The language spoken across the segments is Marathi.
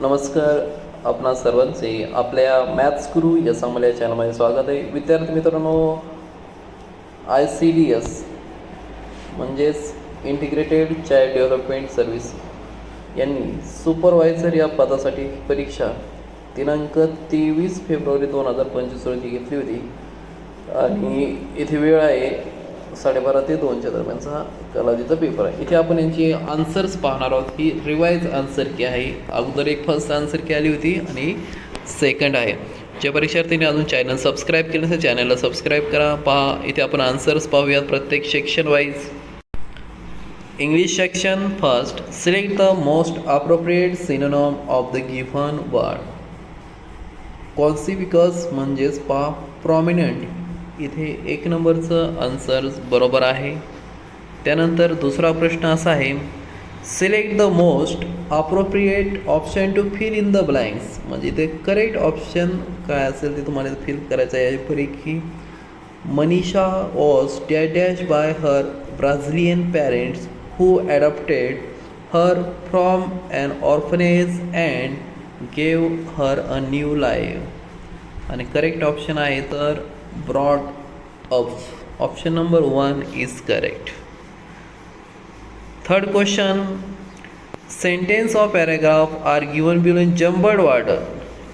नमस्कार आपणा सर्वांचे आपल्या मॅथ्स गुरु या चांगल्या चॅनलमध्ये स्वागत आहे. विद्यार्थी मित्रांनो आय सी डी एस म्हणजेच इंटिग्रेटेड चाइल्ड डेव्हलपमेंट सर्व्हिस यांनी सुपरवायझर या पदासाठी परीक्षा दिनांक तेवीस फेब्रुवारी दोन हजार पंचवीस रोजी घेतली होती. आणि इथे वेळ आहे साडेबारा ते दोनच्या दरम्यानचा हा कालावधीचा पेपर आहे. इथे आपण यांची आन्सर्स पाहणार आहोत. ही रिवाईज आन्सर की आहे. अगोदर एक फर्स्ट आन्सर की आली होती आणि सेकंड आहे. ज्या परीक्षार्थींनी अजून चॅनल सबस्क्राईब केलं नसेल चॅनलला सबस्क्राईब करा. पहा इथे आपण आन्सर्स पाहूयात प्रत्येक section wise English section first select the most appropriate synonym of the given word conspicuous म्हणजेच पा प्रॉमिनंट इथे एक नंबरचं आन्सर बरोबर आहे. त्यानंतर दुसरा प्रश्न असा आहे select the most appropriate option to fill in the blanks म्हणजे इथे करेक्ट ऑप्शन काय असेल ते तुम्हाला फिल करायचं आहे. यापैकी Manisha was dash by her Brazilian parents who adopted her from an orphanage and gave her a new life आणि करेक्ट ऑप्शन आहे तर broad up. Option number one is correct third question sentence of paragraph are given below in jumbled order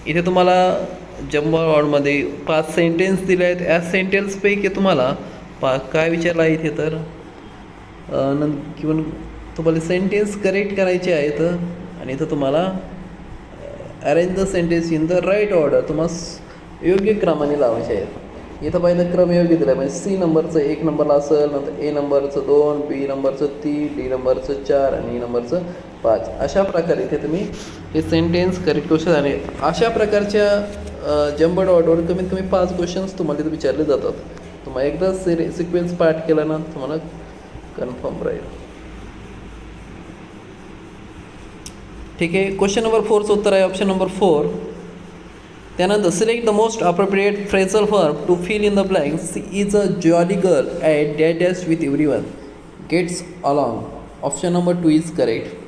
इथे तुम्हाला जम्बर्ड ऑर्डरमध्ये पाच सेंटेन्स दिले आहेत. या सेंटेन्सपैकी तुम्हाला पा काय विचारला आहे इथे तर? अं, किंवा तुम्हाला सेंटेन्स करेक्ट करायचे आहेत. आणि इथं तुम्हाला arrange the sentence in the right order तुम्हाला योग्य क्रमाने लावायचे आहेत. इथं पहिलं क्रम योग्य दिला आहे म्हणजे सी नंबरचं एक नंबरला असेल नंतर ए नंबरचं दोन बी नंबरचं तीन डी नंबरचं चार आणि ई नंबरचं पाच. अशा प्रकारे इथे तुम्ही हे सेंटेन्स करेक्ट क्वेश्चन आणि अशा प्रकारच्या जम्ब डॉटवर कमीत कमी पाच क्वेश्चन्स तुम्हाला तिथे विचारले जातात. तुम्हाला एकदा सिरे सिक्वेन्स पाठ केला ना तुम्हाला कन्फर्म राहील. ठीक आहे? क्वेश्चन नंबर फोरचं उत्तर आहे ऑप्शन नंबर फोर त्यानंतर select the most appropriate phrasal form to fill in the blank she is a jolly girl at that with every one gets along option number two is correct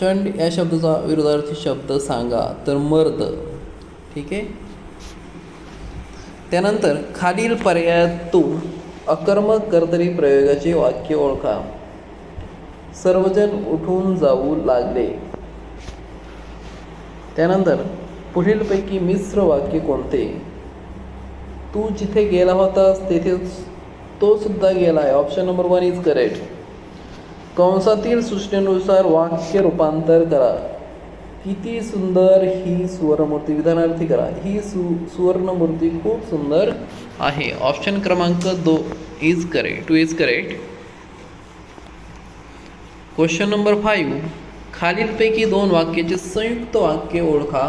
शंड या शब्दाचा विरोधार्थी शब्द सांगा. तर मर्द. ठीक आहे? त्यानंतर खालील पर्यायातून अकर्मक कर्तरी प्रयोगाचे वाक्य ओळखा. सर्वजण उठून जाऊ लागले. त्यानंतर पुढीलपैकी मिश्र वाक्य कोणते? तू जिथे गेला होतास तेथे तो सुद्धा गेला आहे option number one is correct कंसातील सूचनेनुसार वाक्य रूपांतर करा. किती सुंदर ही सुवर्णमूर्ती. विधानार्थी करा. ही सु सुवर्णमूर्ती खूप सुंदर आहे. ऑप्शन क्रमांक दो is correct two is correct question number five खालीलपैकी दोन वाक्याचे संयुक्त वाक्य ओळखा.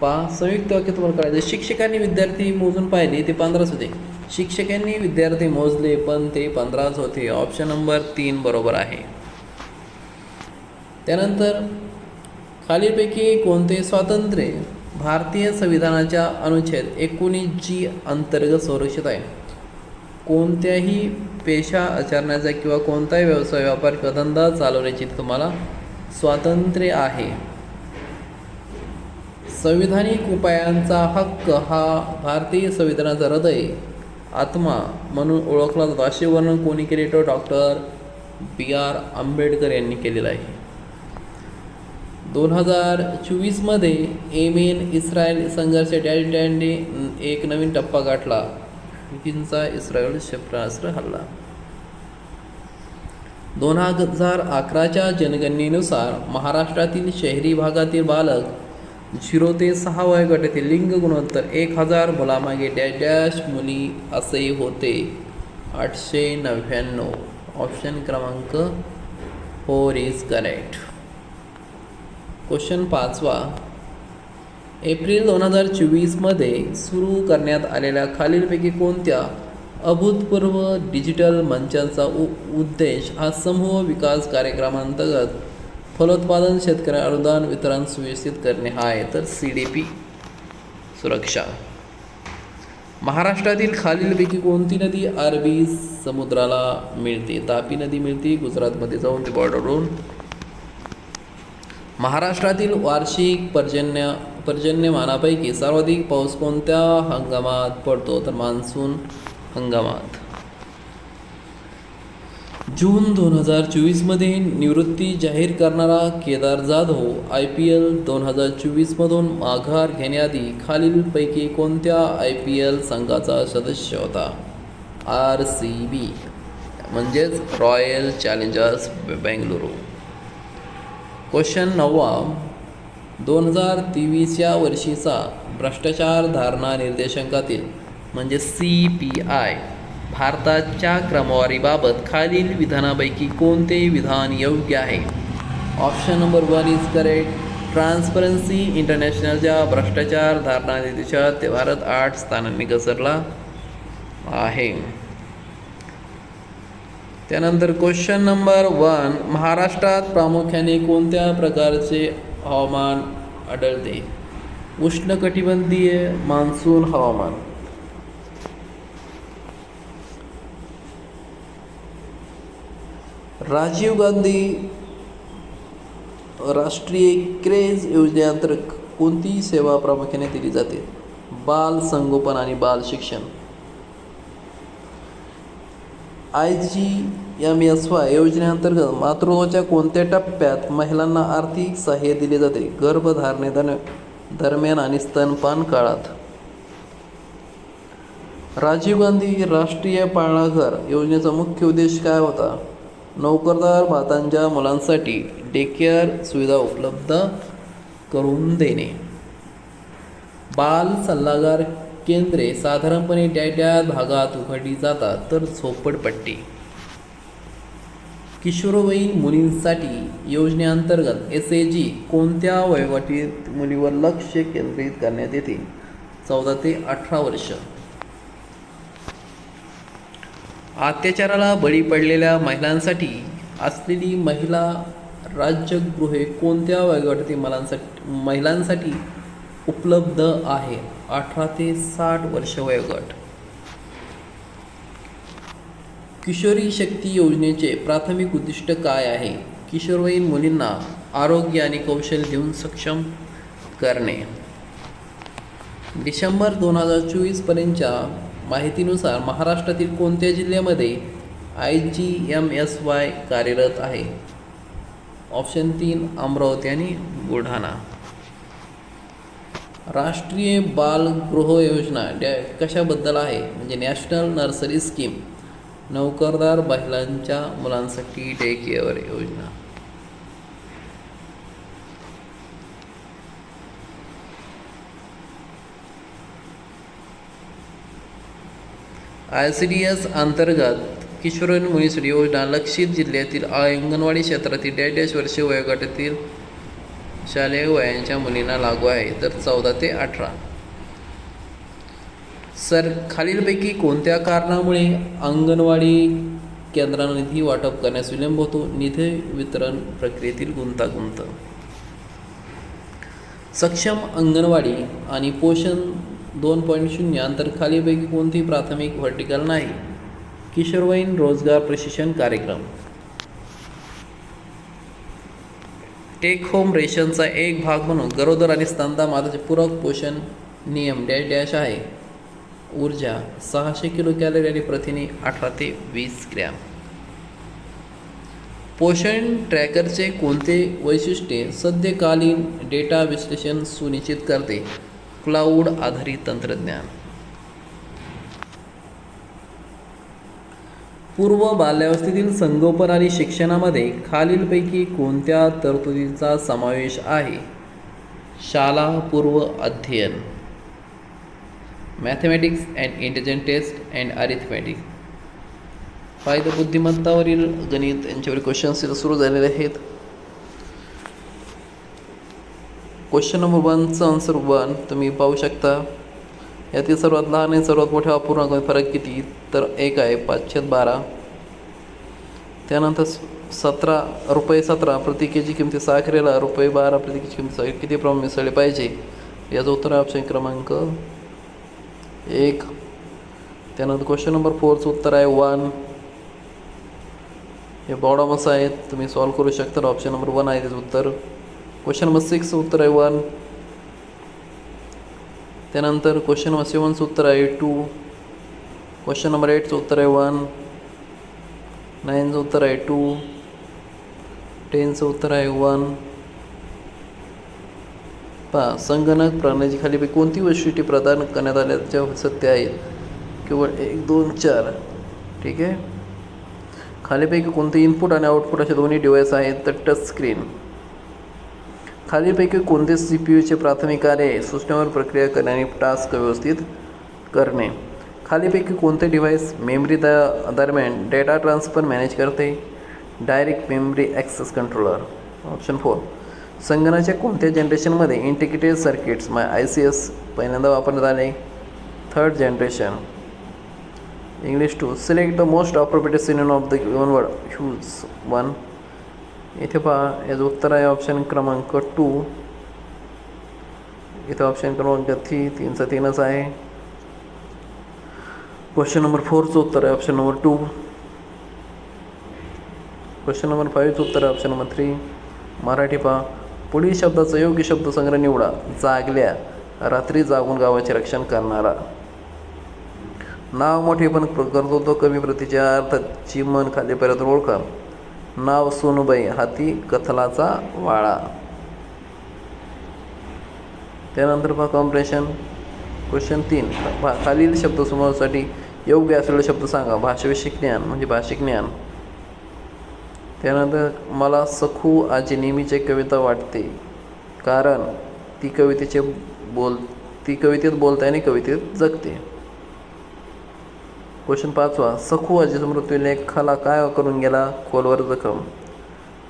पहा संयुक्त वाक्य तुम्हाला करायचं शिक्षकांनी विद्यार्थी मोजून पाहिले ते पंधराच होते. शिक्षकांनी विद्यार्थी मोजले पण ते पंधराच होते. ऑप्शन नंबर तीन बरोबर आहे. त्यानंतर खालीलपैकी कोणते स्वातंत्र्य भारतीय संविधानाच्या अनुच्छेद एकोणीस जी अंतर्गत संरक्षित आहे? कोणत्याही पेशा आचरण्याचा किंवा कोणताही व्यवसाय व्यापार किंवा धंदा चालवण्याची तुम्हाला स्वातंत्र्य आहे. संविधानिक उपायांचा हक्क हा भारतीय संविधानाचा हृदय. आत्मा म्हणून ओळखला जातो. असे वर्णन कोणी केले? तर डॉक्टर बी. आर. आंबेडकर यांनी केलेलं आहे. दोन हजार चोवीसमध्ये एमेन इस्रायल संघर्ष डॅडी एक नवीन टप्पा गाठला. हिंसा इस्रायल क्षेपणास्त्र हल्ला. दोन हजार अकराच्या जनगणनेनुसार महाराष्ट्रातील शहरी भागातील बालक झिरो ते सहा वयोगटातील लिंग गुणोत्तर एक हजार मुलामागे डॅश डॅश मुली असे होते. आठशे नव्याण्णव. ऑप्शन क्रमांक फोर इज करेक्ट. क्वेश्चन पाचवा. एप्रिल दोन हजार चोवीसमध्ये सुरू करण्यात आलेल्या खालीलपैकी कोणत्या अभूतपूर्व डिजिटल मंचांचा उ उद्देश हा समूह विकास कार्यक्रमांतर्गत फलोत्पादन शेतकरी अनुदान वितरण सुव्यवस्थित करणे हा आहे तर सी डी पी सुरक्षा. महाराष्ट्रातील खालीलपैकी कोणती नदी अरबी समुद्राला मिळते? तापी नदी मिळते गुजरातमध्ये जाऊन ते बॉर्डरवरून महाराष्ट्रातील वार्षिक पर्जन्य पर्जन्यमानापैकी सर्वाधिक पाऊस कोणत्या हंगामात पडतो? तर मान्सून हंगामात. जून दोन हजार चोवीसमध्ये निवृत्ती जाहीर करणारा Kedar Jadhav I P L दोन हजार चोवीसमधून माघार घेण्याआधी खालीलपैकी कोणत्या आय पी एल संघाचा सदस्य होता? आर सी बी म्हणजेच रॉयल चॅलेंजर्स बेंगलुरू क्वेश्चन नववा. दोन हजार तेवीस या वर्षीचा भ्रष्टाचार धारणा निर्देशांकातील म्हणजे सी पी आय भारताच्या क्रमवारीबाबत खालील विधानापैकी कोणते विधान योग्य आहे? Option number one is correct transparency इंटरनॅशनलच्या भ्रष्टाचार धारणा निर्देशात ते भारत आठ स्थानांनी घसरला आहे. त्यानंतर क्वेश्चन नंबर वन महाराष्ट्रात प्रामुख्याने कोणत्या प्रकारचे हवामान आढळते? उष्णकटिबंधीय मान्सून हवामान. राजीव गांधी राष्ट्रीय क्रेज योजनेअंतर्गत कोणती सेवा प्रामुख्याने दिली जाते? बाल संगोपन आणि बाल शिक्षण. I G M S Y योजनेअंतर्गत मातृत्वाच्या कोणत्या टप्प्यात महिलांना आर्थिक सहाय्य दिले जाते? गर्भधारणे दरम्यान आणि स्तनपान काळात. राजीव गांधी राष्ट्रीय पाळणाघर योजनेचा मुख्य उद्देश काय होता? नोकरदार मातांच्या मुलांसाठी डेकेअर सुविधा उपलब्ध करून देणे. बाल सल्लागार केंद्रे साधारणपणे त्या त्या भागात उघडली जातात तर झोपडपट्टी. किशोरवयीन मुलींसाठी योजनेअंतर्गत एस ए जी कोणत्या वयोगटातील मुलीवर लक्ष केंद्रित करण्यात येते? चौदा ते अठरा वर्ष. अत्याचाराला बळी पडलेल्या महिलांसाठी असलेली महिला राज्यगृहे कोणत्या वयोगटातील मुलांसाठी महिलांसाठी उपलब्ध आहे? अठरा ते साठ वर्ष वयोगट. किशोरी शक्ती योजनेचे प्राथमिक उद्दिष्ट काय आहे? किशोरवयीन मुलींना आरोग्य आणि कौशल्य देऊन सक्षम करणे. डिसेंबर दोन हजार चोवीसपर्यंतच्या माहितीनुसार महाराष्ट्रातील कोणत्या जिल्ह्यामध्ये I G M S Y कार्यरत आहे? ऑप्शन तीन अमरावती आणि बुलढाणा. राष्ट्रीय बालगृह योजना डॅ कशाबद्दल आहे? म्हणजे नॅशनल नर्सरी स्कीम नोकरदार महिलांच्या मुलांसाठी डे केअर योजना. आय सी डी एस अंतर्गत किशोरवयीन मुलीसाठी योजना लक्षित जिल्ह्यातील अंगणवाडी क्षेत्रातील डॅश डॅश वर्षे वयोगटातील शालेय वयांच्या मुलींना लागू आहे. तर चौदा ते अठरा. सर खालीलपैकी कोणत्या कारणामुळे अंगणवाडी केंद्रांना निधी वाटप करण्यास विलंब होतो? निधी वितरण प्रक्रियेतील गुंतागुंत. सक्षम अंगणवाडी आणि पोषण दोन पॉईंट शून्य अंतर खालीपैकी कोणती प्राथमिक व्हर्टिकल नाही. किशोरवयीन रोजगार प्रशिक्षण कार्यक्रम. टेक होम रेशनचा एक भाग म्हणून गरोदर आणि स्तनदा माताचे पूरक पोषण नियम डॅश डॅश आहे. ऊर्जा सहाशे किलो कॅलरी आणि प्रथिने अठरा ते वीस ग्रॅम. पोषण ट्रॅकरचे कोणते वैशिष्ट्ये सद्यकालीन डेटा विश्लेषण सुनिश्चित करते? क्लाउड आधारित तंत्रज्ञान. पूर्व बाल्यावस्थेतील संगोपन आणि शिक्षणामध्ये खालीलपैकी कोणत्या तरतुदींचा समावेश आहे? शाला पूर्व अध्ययन. Mathematics and intelligent test and arithmetics फायदा बुद्धिमत्तावरील गणित यांच्यावर क्वेश्चन्स सुरू झालेले आहेत. क्वेश्चन नंबर वनचं आन्सर वन तुम्ही पाहू शकता. यातील सर्वात लहान आणि सर्वात मोठ्या अपूर्णांकामध्ये फरक किती? तर एक आहे पाचशे बारा. त्यानंतर सतरा रुपये सतरा प्रति के जी किमती साखरेला रुपये बारा प्रति के जी किमती किती प्रमाण मिसळले पाहिजे? याचं उत्तर आहे ऑप्शन क्रमांक एक. त्यानंतर क्वेश्चन नंबर फोरचं उत्तर आहे वन हे बॉडॉमस आहेत तुम्ही सॉल्व करू शकता. ऑप्शन नंबर वन आहे त्याचं उत्तर. क्वेश्चन नंबर सिक्स उत्तर आहे वन. त्यानंतर क्वेश्चन नंबर सेवनचं उत्तर आहे टू. क्वेश्चन नंबर एटचं उत्तर आहे वन. नाईनचं उत्तर आहे टू. टेनचं उत्तर आहे वन. पहा संगणक प्रणाली खालीपैकी कोणती वैशिष्ट्ये प्रदान करण्यात आल्याच्या सत्य आहेत केवळ एक दोन चार. ठीक आहे? खालीपैकी कोणते इनपुट आणि आउटपुट असे दोन्ही डिव्हाइस आहेत? तर टच स्क्रीन खालीपैकी कोणते सी पी यूचे प्राथमिक कार्य आहे सूचनेवर प्रक्रिया करणे आणि टास्क व्यवस्थित करणे. खालीपैकी कोणते डिव्हाइस मेमरी द दरम्यान डेटा ट्रान्सफर मॅनेज करते? Direct memory access controller option four संगणकाच्या कोणत्या जनरेशनमध्ये इंटिग्रेटेड सर्किट्स माय आय सी एस पहिल्यांदा वापरण्यात आले? Third generation English two select the most appropriate synonym of the given word huge one इथे पहा याचं उत्तर आहे ऑप्शन क्रमांक टू इथे ऑप्शन क्रमांक थ्री तीनचा तीनच आहे. क्वेश्चन नंबर फोरचं उत्तर आहे option number two question number फाईव्हचं उत्तर आहे ऑप्शन नंबर थ्री मराठी पहा पुढील शब्दाचा योग्य शब्दसंग्रह निवडा. जागल्या रात्री जागून गावाचे रक्षण करणारा. नाव मोठे पण करतो तो कमी प्रतीच्या अर्थाची मन खालीपर्यंत ओळखा नाव सोनूबाई हाती कथलाचा वाळा. त्यानंतर पहा कॉम्प्रेशन क्वेश्चन तीन. भा खालील शब्दसमूहासाठी योग्य असलेला शब्द सांगा. भाषविषयक ज्ञान म्हणजे भाषिक ज्ञान. त्यानंतर मला सखू आजी नेहमीची कविता वाटते. कारण ती कवितेचे बोल ती कवितेत बोलते आणि कवितेत जगते. क्वेश्चन पाचवा सखू आजीचा मृत्यूने खाला काय करून गेला? खोलवर जखम.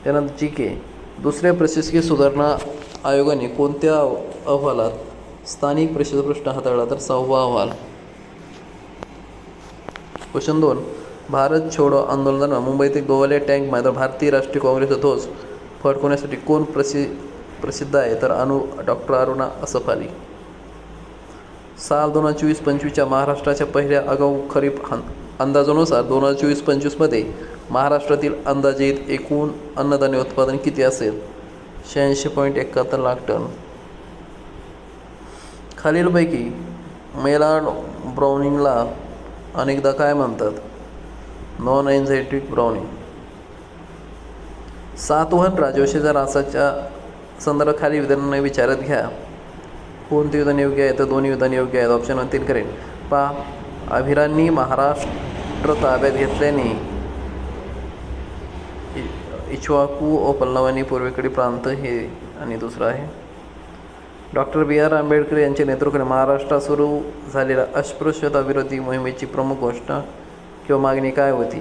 त्यानंतर जी के दुसऱ्या प्रशासकीय सुधारणा आयोगाने कोणत्या अहवालात स्थानिक प्रसिद्ध प्रश्न हाताळला तर सहावा अहवाल? क्वेश्चन दोन भारत छोडो आंदोलनानं मुंबईतील गोवाले टँक मैदान भारतीय राष्ट्रीय काँग्रेसचा ध्वज फडकवण्यासाठी कोण प्रसि प्रसिद्ध आहे? तर अनु डॉक्टर अरुणा असफाली. साल दोन हजार चोवीस पंचवीसच्या महाराष्ट्राच्या पहिल्या आगाऊ खरीप हं अंदाजानुसार दोन हजार चोवीस पंचवीसमध्ये महाराष्ट्रातील अंदाजित एकूण अन्नधान्य उत्पादन किती असेल? शहाऐंशी पॉईंट एकाहत्तर लाख टन. खालीलपैकी मेलाड ब्राउनिंगला अनेकदा काय म्हणतात? Non एन्झायटिक browning. सातवहन राजवशीच्या रासाच्या संदर्भ खाली विधानांना विचारत घ्या. कोणते विधान योग्य आहे तर दोन्ही विधान योग्य आहेत. ऑप्शन वन तीन करेन. पा अभिरांनी महाराष्ट्र ताब्यात घेतल्याने इ- इक्ष्वाकू व पल्लवानी पूर्वेकडील प्रांत हे आणि दुसरं आहे. डॉक्टर बी आर आंबेडकर यांच्या नेतृत्वाने महाराष्ट्रात सुरू झालेल्या अस्पृश्यता विरोधी मोहिमेची प्रमुख घोषणा किंवा मागणी काय होती?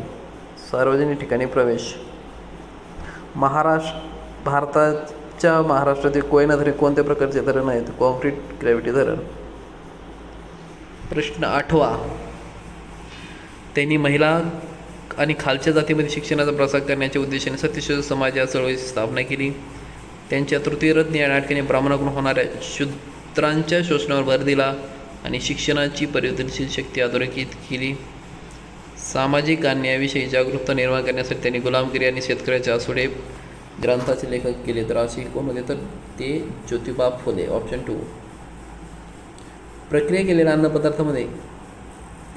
सार्वजनिक ठिकाणी प्रवेश. महाराष्ट्र भारतात भारताच्या महाराष्ट्रातील कोयना धरण कोणत्या प्रकारचे धरण आहेत? कॉन्क्रीट ग्रॅव्हिटी धरण. प्रश्न आठवा. त्यांनी महिला आणि खालच्या जातीमध्ये शिक्षणाचा प्रसार करण्याच्या उद्देशाने सत्यशोध समाज या चळवळीची स्थापना केली. त्यांच्या तृतीयरत्न या नाटकाने ब्राह्मणाकडून होणाऱ्या शूद्रांच्या शोषणावर भर दिला आणि शिक्षणाची परिवर्तनशील शक्ती अधोरेखित केली. सामाजिक अन्यायाविषयी जागरूकता निर्माण करण्यासाठी त्यांनी गुलामगिरी आणि शेतकऱ्याचे आसुडे ग्रंथाचे लेखक केले तर असे कोण होते? तर ते ज्योतिबा फुले ऑप्शन टू प्रक्रिया केलेल्या अन्नपदार्थामध्ये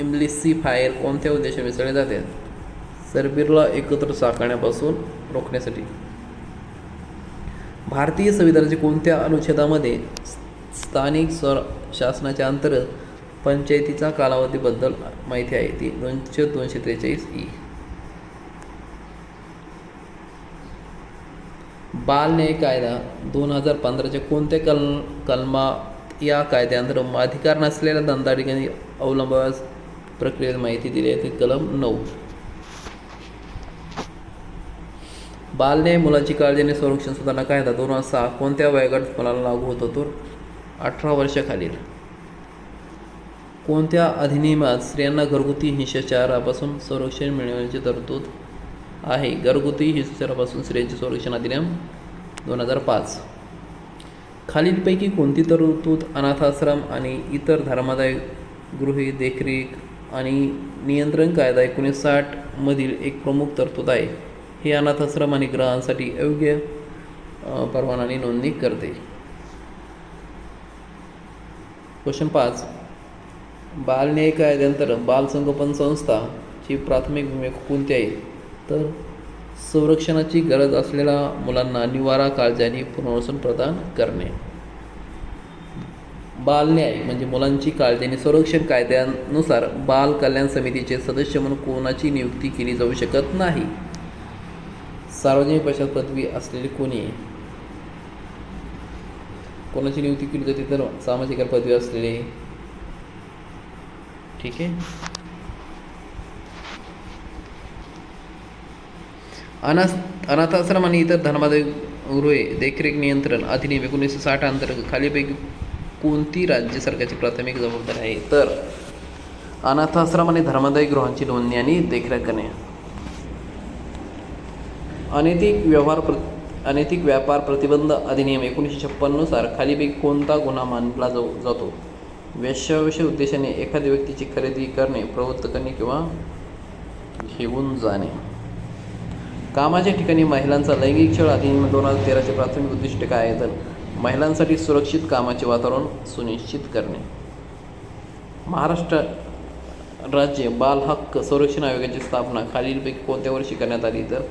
इम्लिसिफायर कोणत्या उद्देशाने मिसळले जाते? सरबीरला एकत्र साकारण्यापासून रोखण्यासाठी. भारतीय संविधानाच्या कोणत्या अनुच्छेदामध्ये स्थानिक स्वर शासनाच्या अंतर्गत पंचायतीचा कालावधीबद्दल माहिती आहे? ती दोनशे दोनशे त्रेचाळीस ई. बाल न्याय कायदा दोन हजार पंधराच्या कोणत्या कल कलमा या कायद्याअंतर्गत अधिकार नसलेल्या धंदाधिकारी अवलंबास प्रक्रियेत माहिती दिली आहे? ते कलम नऊ. बालन्याय मुलाची काळजी आणि संरक्षण सुधारणा कायदा दोन हजार सहा कोणत्या वयोगट मुलाला लागू होतो? तर अठरा वर्षाखालील. कोणत्या अधिनियमात स्त्रियांना घरगुती हिंसाचारापासून संरक्षण मिळवण्याची तरतूद आहे? घरगुती हिंसाचारापासून स्त्रियांचे संरक्षण अधिनियम दोन हजार पाच. खालीलपैकी कोणती तरतूद अनाथाश्रम आणि इतर धर्मादाय गृही देखरेख आणि नियंत्रण कायदा एकोणीस साठमधील एक प्रमुख तरतूद आहे हे अनाथाश्रम आणि ग्रहांसाठी योग्य परवानाने नोंदणी करते. क्वेश्चन पाच. बाल न्याय कायद्यानंतर बाल संगोपन संस्थाची प्राथमिक भूमिका कोणती आहे? तर संरक्षणाची गरज असलेल्या मुलांना निवारा काळजी आणि पुनर्वसन प्रदान करणे. बाल न्याय म्हणजे मुलांची काळजी आणि संरक्षण कायद्यानुसार बाल कल्याण समितीचे सदस्य म्हणून कोणाची नियुक्ती केली जाऊ शकत नाही. सार्वजनिक पक्षात पदवी असलेली कोणी? आहे कोणाची नियुक्ती केली जाते? तर सामाजिक पदवी असलेले. ठीक आहे. अनाथ अनाथाश्रम आणि इतर धर्मादय गृहे देखरेख नियंत्रण अधिनियम एकोणीसशे साठ अंतर्गत खालीपैकी कोणती राज्य सरकारची प्राथमिक जबाबदारी आहे? तर अनाथाश्रम आणि धर्मादायी गृहांची नोंदणी आणि देखरेख करणे. अनैतिक व्यवहार प्र अनैतिक व्यापार प्रतिबंध अधिनियम एकोणीसशे छप्पन्ननुसार खालीपैकी कोणता गुन्हा मानला जाऊ जातो? वेश्याविषयी उद्देशाने एखाद्या व्यक्तीची खरेदी करणे प्रवृत्त करणे किंवा घेऊन जाणे. कामाच्या ठिकाणी महिलांचा लैंगिक छळ अधिनियम दोन हजार तेराचे प्राथमिक उद्दिष्ट काय आहे तर महिलांसाठी सुरक्षित कामाचे वातावरण सुनिश्चित करणे. महाराष्ट्र राज्य बाल हक्क संरक्षण आयोगाची स्थापना खालीलपैकी कोणत्या वर्षी करण्यात आली? तर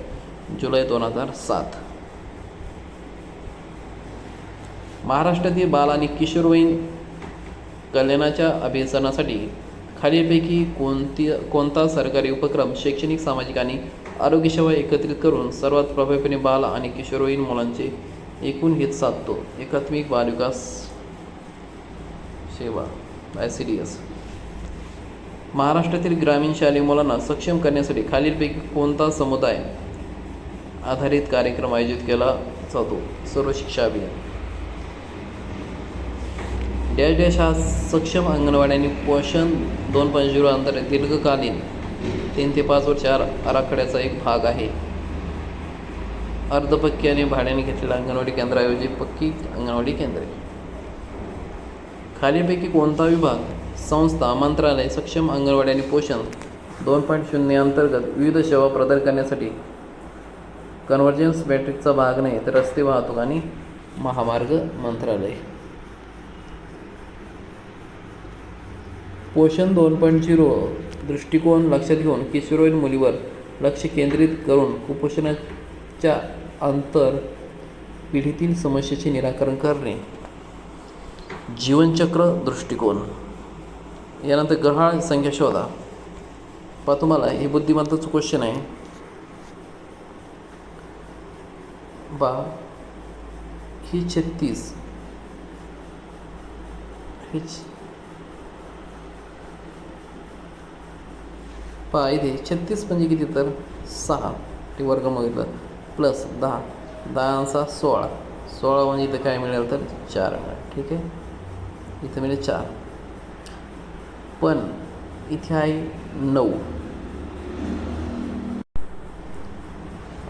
जुलै दोन हजार सात. महाराष्ट्रातील बाल आणि किशोरवयीन कल्याणाच्या अभ्यासनासाठी खालीलपैकी कोणती कोणता सरकारी उपक्रम शैक्षणिक सामाजिक आणि आरोग्यसेवा एकत्रित करून सर्वात प्रभावीपणे बाल आणि किशोरवयीन मुलांचे एकूण हित साधतो. एकात्मिक बालविकास सेवा आय सी डी एस महाराष्ट्रातील ग्रामीण शालेय मुलांना सक्षम करण्यासाठी खालीलपैकी कोणता समुदाय आधारित कार्यक्रम आयोजित केला जातो? सर्व शिक्षा अभियान. डॅश डॅश हा सक्षम अंगणवाडी आणि पोषण दोन पॉईंट झिरो अंतर्गत दीर्घकालीन तीन ते पाच वर्ष आर आराखड्याचा एक भाग आहे. अर्धपक्की आणि भाड्याने घेतलेल्या अंगणवाडी केंद्राऐवजी पक्की अंगणवाडी केंद्रे खालीलपैकी कोणता विभाग संस्था मंत्रालय सक्षम अंगणवाडी आणि पोषण दोन पॉईंट शून्य अंतर्गत विविध सेवा प्रदान करण्यासाठी कन्व्हर्जन्स मॅट्रिकचा भाग नाही तर रस्ते वाहतूक आणि महामार्ग मंत्रालय. पोषण दोन पॉईंट झिरो दृष्टिकोन लक्षात घेऊन किशोरवयीन मुलीवर लक्ष केंद्रित करून कुपोषणाच्या अंतर पिढीतील समस्येचे निराकरण करणे. जीवनचक्र दृष्टिकोन. यानंतर ग्रहाळ संख्या शोधा. पा तुम्हाला हे बुद्धिमत्ताचं क्वेश्चन आहे. बा ही छत्तीस. ही पहा इथे छत्तीस म्हणजे किती तर? सहा. ते वर्ग मागितलं. प्लस दहा. दहा सहा सोळा. सोळा म्हणजे इथं काय मिळेल तर? चार मिळेल. ठीक आहे? इथं मिळेल चार. पण इथे आहे नऊ.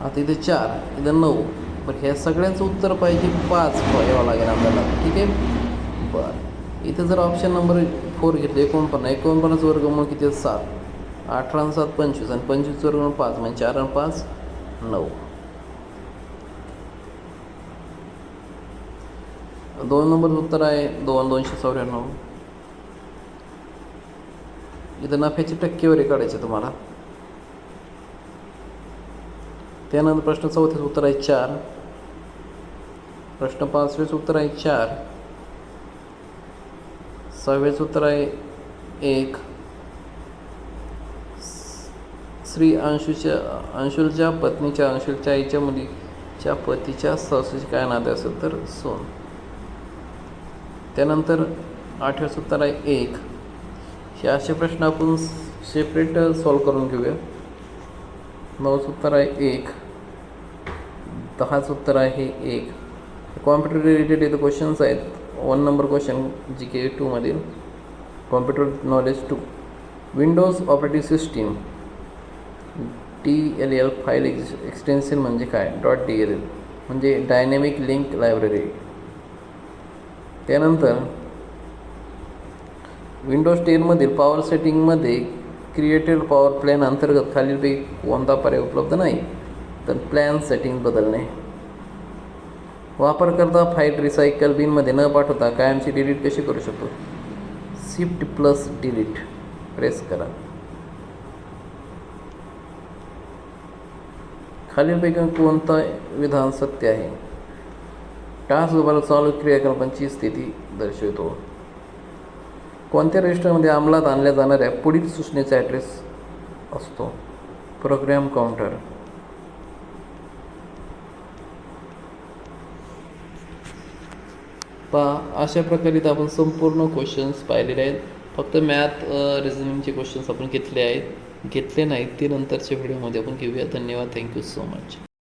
आता इथे चार इथं नऊ. बरं ह्या सगळ्यांचं उत्तर पाहिजे पाच यावं लागेल आपल्याला. ठीक आहे? बरं. इथं जर ऑप्शन नंबर फोर घेतलं एकोणपन्नास. एकोणपन्नास वर्गमूळ किती? सात. अठरा आणि सात पंचवीस आणि पंचवीस वर्गमूळ पाच म्हणजे चार आणि पाच नऊ. दोन नंबरचं उत्तर आहे दोन दोनशे चौऱ्याण्णव. इथं नफ्याची टक्केवारी काढायची तुम्हाला. त्यानंतर प्रश्न चौथ्याचं उत्तर आहे चार. प्रश्न पाचवेचं उत्तर आहे चार. सहाव्याचं उत्तर आहे एक. श्री अंशूच्या अंशुलच्या पत्नीच्या अंशुलच्या आईच्या मुलीच्या पतीच्या सासूचे काय नाते असेल तर सोन. त्यानंतर आठव्या सत्तर आहे एक. हे असे प्रश्न आपण सेपरेट सॉल्व करून घेऊया. नऊचं उत्तर आहे एक. दहाचं उत्तर आहे एक. कॉम्प्युटर रिलेटेड इथं क्वेश्चन्स आहेत. One number question G K टूमधील computer knowledge two Windows operating system T L L file X extension म्हणजे काय? डॉट डी एल एल म्हणजे डायनॅमिक लिंक लायब्ररी त्यानंतर विंडोज टेनमधील पॉवर सेटिंगमध्ये क्रिएटेड पॉवर प्लॅन अंतर्गत खालीलपैकी कोणता पर्याय उपलब्ध नाही तर प्लॅन सेटिंग बदलणे. वापरकर्ता फाईल रिसायकल बिनमध्ये न पाठवता कायमची डिलीट कशी करू शकतो? शिफ्ट प्लस डिलीट प्रेस करा. खालीलपैकी कोणता विधान सत्य आहे? टास्क बार चालू क्रियाकलापांची स्थिती दर्शवितो. कोणत्या रजिस्टरमध्ये अंमलात आणल्या जाणाऱ्या पुढील सूचनेचा ॲड्रेस असतो? प्रोग्रॅम काउंटर पहा अशा प्रकारे आपण संपूर्ण क्वेश्चन्स पाहिलेले आहेत. फक्त मॅथ रिझनिंगचे क्वेश्चन्स आपण घेतले आहेत. घेतले नाहीत ते नंतरच्या व्हिडिओमध्ये आपण घेऊया. धन्यवाद. Thank you so much